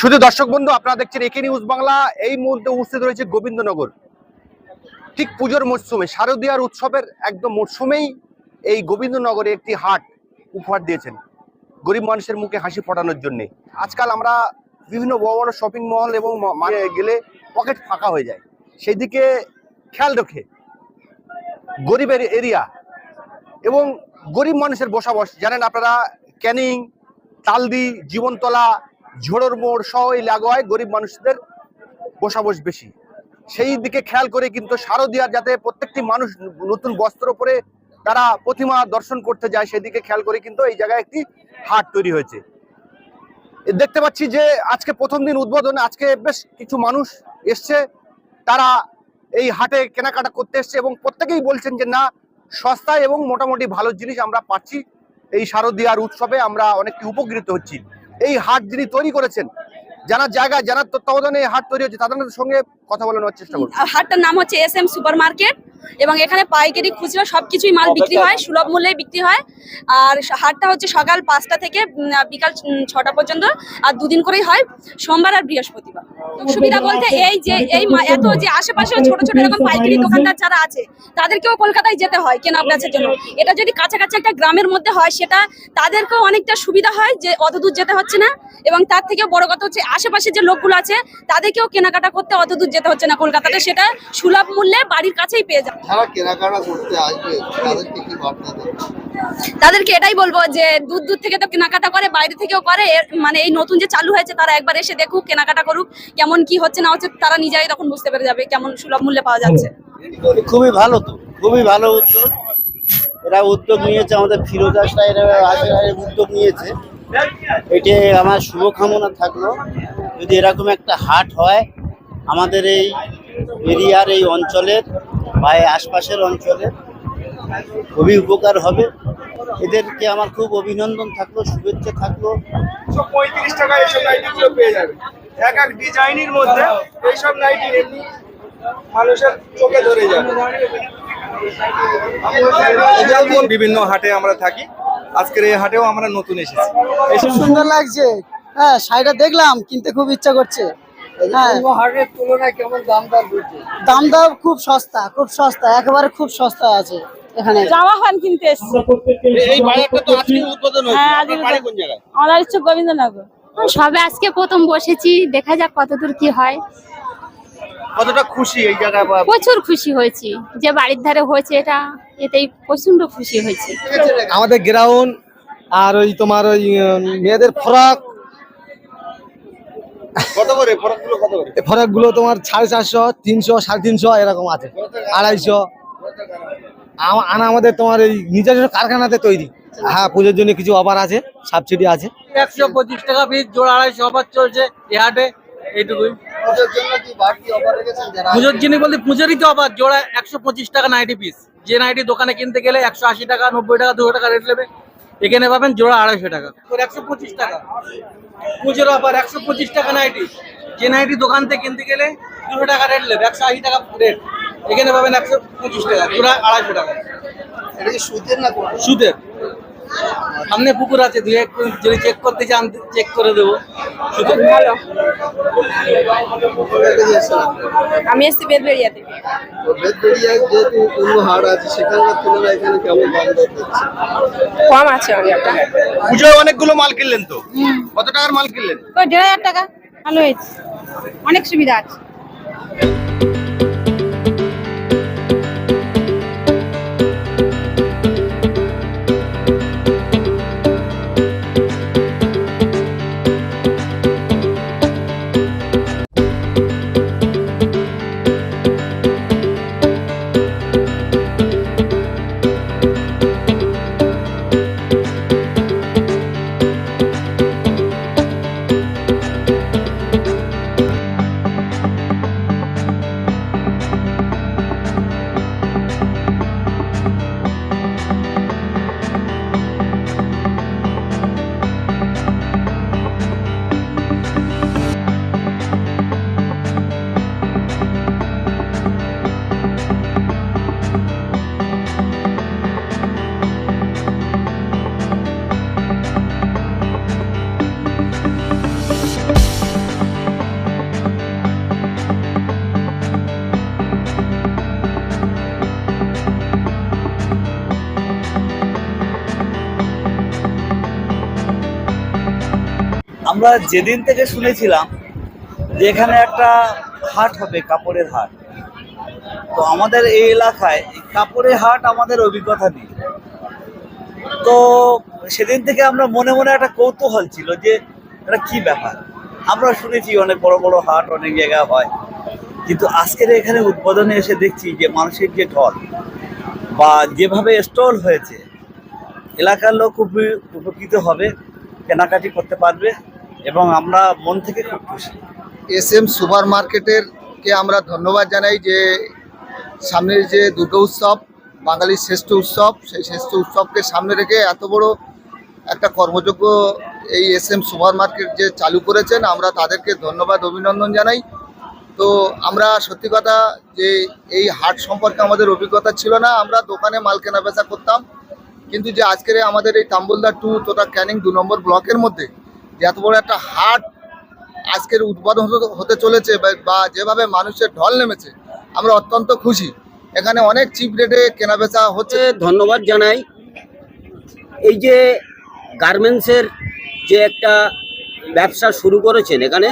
শুধু দর্শক বন্ধু, আপনারা দেখছেন একে নিউজ বাংলা। এই মুহূর্তে উপস্থিত রয়েছে গোবিন্দনগর। ঠিক পুজোর মরশুমে, শারদীয়ার উৎসবের একদম মরশুমেই এই গোবিন্দনগরে একটি হাট উপহার দিয়েছেন। গরিব মানুষের মুখে হাসি ফোটানোর জন্য। আজকাল আমরা বিভিন্ন বড় বড় শপিং মল এবং মানে গেলে পকেট ফাঁকা হয়ে যায়। সেই দিকে খেয়াল রেখে গরিবের এরিয়া এবং গরিব মানুষের বসাবস। জানেন আপনারা, ক্যানিং, তালদি, জীবনতলা ঝোড়োর মোড় সহ এই লাগোয়ায় গরিব মানুষদের বসবাস বেশি। সেই দিকে খেয়াল করে কিন্তু শারদীয়ার যাতে প্রত্যেকটি মানুষ নতুন বস্ত্র পরে তারা প্রতিমা দর্শন করতে যায়, সেদিকে খেয়াল করে কিন্তু এই জায়গায় একটি হাট তৈরি হয়েছে। দেখতে পাচ্ছি যে আজকে প্রথম দিন উদ্বোধন, আজকে বেশ কিছু মানুষ এসছে, তারা এই হাটে কেনাকাটা করতে এসছে এবং প্রত্যেকেই বলছেন যে, না, সস্তায় এবং মোটামুটি ভালো জিনিস আমরা পাচ্ছি। এই শারদীয়ার উৎসবে আমরা অনেকটি উপকৃত হচ্ছি। এই হাট যিনি তৈরি করেছেন যারা জায়গা যারা তত্ত্বাবধানে হাট তৈরি হচ্ছে, তাদের সঙ্গে কথা বলানোর চেষ্টা আর হাটটার নাম হচ্ছে এস এম সুপার মার্কেট এবং এখানে পাইকারি খুচরা সবকিছুই মাল বিক্রি হয় সুলভ মূল্যে বিক্রি হয়। আর হাটটা হচ্ছে সকাল পাঁচটা থেকে বিকাল ছটা পর্যন্ত আর দুদিন করেই হয় সোমবার আর বৃহস্পতিবার। সুবিধা বলতে এই যে এই এত যে আশেপাশে ছোট ছোট এরকম পাইকারি দোকানদার যারা আছে তাদেরকেও কলকাতায় যেতে হয় কেনা বেচার জন্য। এটা যদি কাছাকাছি একটা গ্রামের মধ্যে হয় সেটা তাদেরকেও অনেকটা সুবিধা হয় যে অত দূর যেতে হচ্ছে না। এবং তার থেকেও বড় কথা হচ্ছে আশেপাশে যে লোকগুলো আছে তাদেরকেও কেনাকাটা করতে অত দূর যেতে হচ্ছে না কলকাতাতে। সেটা সুলভ মূল্যে বাড়ির কাছেই পেয়ে যাবে। যারা কেনাকাটা করতে আসবে তাদেরকে কি বার্তা দেবে তাদেরকে এটাই বলব যে দূর দূর থেকে তো কেনাকাটা করে বাইরে থেকেও করে। এর- মানে এই নতুন যে চালু হয়েছে তারা একবার এসে দেখুক কেনাকাটা করুক কেমন কি হচ্ছে না হচ্ছে তারা নিজেরাই তখন বুঝতে পেরে যাবে কেমন সুলভ মূল্যে পাওয়া যাচ্ছে। খুবই ভালো তো খুবই ভালো উদ্যোগ। এরা উদ্যোগ নিয়েছে আমাদের ফিরোজা সাহেব উদ্যোগ নিয়েছে। এটি আমার শুভকামনা থাকল। যদি এরকম একটা হাট হয় আমাদের এই এরিয়ার এই অঞ্চলের বা এই আশপাশের অঞ্চলের খুবই উপকার হবে। এদেরকে আমার খুব অভিনন্দন থাকল শুভেচ্ছা থাকল। পঁয়ত্রিশ টাকা এইসব নাইটিগুলো পেয়ে যাবে। এক এক ডিজাইনের মধ্যে এইসব নাইটি এমনি মানুষের চোখে ধরে যাবে বিভিন্ন হাটে আমরা থাকি। আজকের এই হাটেও আমরা নতুন এসেছি। খুব সুন্দর লাগছে। হ্যাঁ শাড়িটা দেখলাম কিনতে খুব ইচ্ছা করছে। হ্যাঁ। হাটের তুলনায় কেমন দাম দর দাম দাম খুব সস্তা খুব সস্তা একেবারে খুব সস্তা আছে এখানে। জামা ফান কিনতে এসছি। হ্যাঁ, আমাদের হচ্ছে গোবিন্দনগর। সবে আজকে প্রথম বসেছি দেখা যাক কতদূর কি হয়। কতটা খুশি এই জায়গায় প্রচুর খুশি হয়েছি যে বাড়ির ধারে হয়েছে এটা এতেই প্রচণ্ড খুশি হয়েছে। আমাদের গ্রাউন্ড আর ওই তোমার ওই মেয়েদের ফ্রক কত করে? ফরকগুলো কত করে? এই গুলো তোমার সাড়ে চারশো তিনশো সাড়ে তিনশো এরকম আছে। আড়াইশো। আনা আমাদের তোমার এই নিজস্ব কারখানাতে তৈরি। হ্যাঁ পুজোর জন্য কিছু অফার আছে সাবসিডি আছে। একশো পঁচিশ টাকা পিস জোড়া আড়াইশো অফার চলছে এই হাটে এইটুকুই। পুজোর জন্য কি বাড়তি অফার রেখেছেন যারা পুজোর জিনিস বলতে পুজোরই তো অফার জোড়া একশো পঁচিশ টাকা নাইটি পিস যে নাইটি দোকানে কিনতে গেলে একশো আশি টাকা নব্বই টাকা দুশো টাকা রেট নেবে। এখানে পাবেন জোড়া আড়াইশো টাকা। একশো পঁচিশ টাকা। পুজোর অফার একশো পঁচিশ টাকা নাইটি। যে নাইটি দোকান থেকে কিনতে গেলে দুশো টাকা রেট নেবে একশো আশি টাকা রেট এখানে পাবেন একশো পঁচিশ টাকা জোড়া আড়াইশো টাকা। এটা কি সুদের না সুদের। সামনে পুকুর আছে দুই এক যদি চেক করতে চান চেক করে দেবো। ভালো। আমি এসছি বেদবেড়িয়া থেকে। যেহেতু অন্য আছে সেখানকার তুলনায় এখানে কেমন দাম দর কম আছে অনেকটা পুজোয় অনেকগুলো মাল কিনলেন তো? কত টাকার মাল কিনলেন? ওই দেড় হাজার টাকা। ভালো হয়েছে। অনেক সুবিধা আছে। আমরা যেদিন থেকে শুনেছিলাম যে এখানে একটা হাট হবে, কাপড়ের হাট। তো আমাদের এই এলাকায় কাপড়ের হাট আমাদের অভিজ্ঞতা নেই। তো সেদিন থেকে আমরা মনে মনে একটা কৌতূহল ছিল যে এটা কি ব্যাপার? আমরা শুনেছি অনেক বড় বড় হাট অনেক জায়গা হয়। কিন্তু আজকের এখানে উদ্বোধনে এসে দেখছি যে মানুষের যে ঢল বা যেভাবে স্টল হয়েছে, এলাকার লোক খুবই উপকৃত হবে, কেনাকাটি করতে পারবে। এবং আমরা মন থেকে খুব খুশি। এস এম সুপার মার্কেটের কে আমরা ধন্যবাদ জানাই যে সামনের যে দুর্গা উৎসব, বাঙালির শ্রেষ্ঠ উৎসব, সেই শ্রেষ্ঠ উৎসবকে সামনে রেখে এত বড় একটা কর্মযোগ্য এই এস এম সুপার মার্কেট যে চালু করেছেন, আমরা তাদেরকে ধন্যবাদ, অভিনন্দন জানাই। তো আমরা সত্যি কথা যে এই হাট সম্পর্কে আমাদের অভিজ্ঞতা ছিল না, আমরা দোকানে মাল কেনা বেচা করতাম। কিন্তু যে আজকের আমাদের এই তাম্বুলদা টু তথা ক্যানিং দু নম্বর ব্লকের মধ্যে যে এত বড় একটা হাট আজকের উদ্বোধন হতে- চলেছে বা- বা যেভাবে মানুষের ঢল নেমেছে, আমরা অত্যন্ত খুশি। এখানে অনেক চিপ রেটে কেনাবেচা হচ্ছে। ধন্যবাদ জানাই। এই যে গার্মেন্টসের যে একটা ব্যবসা শুরু করেছেন, এখানে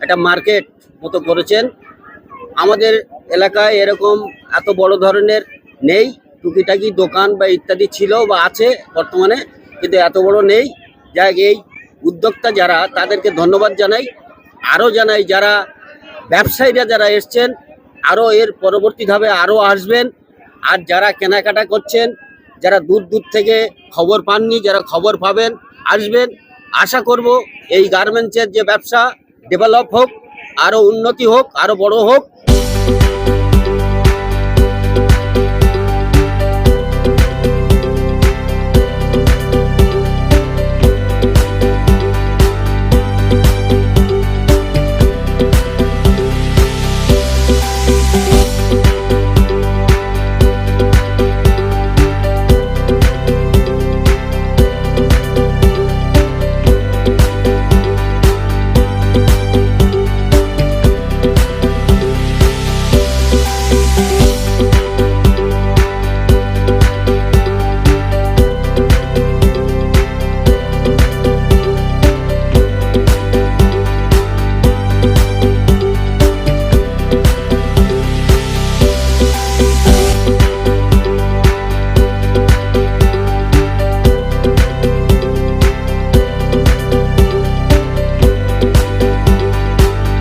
একটা মার্কেট মতো করেছেন। আমাদের এলাকায় এরকম এত বড় ধরনের নেই। টুকিটাকি দোকান বা ইত্যাদি ছিল বা আছে বর্তমানে, কিন্তু এত বড় নেই। যাই এই উদ্যোক্তা যারা, তাদেরকে ধন্যবাদ জানাই। আরও জানাই যারা ব্যবসায়ীরা যারা এসছেন, আরও এর পরবর্তী ধাপে আরও আসবেন। আর যারা কেনাকাটা করছেন, যারা দূর দূর থেকে খবর পাননি, যারা খবর পাবেন, আসবেন। আশা করব এই গার্মেন্টসের যে ব্যবসা ডেভেলপ হোক, আরও উন্নতি হোক, আরও বড় হোক।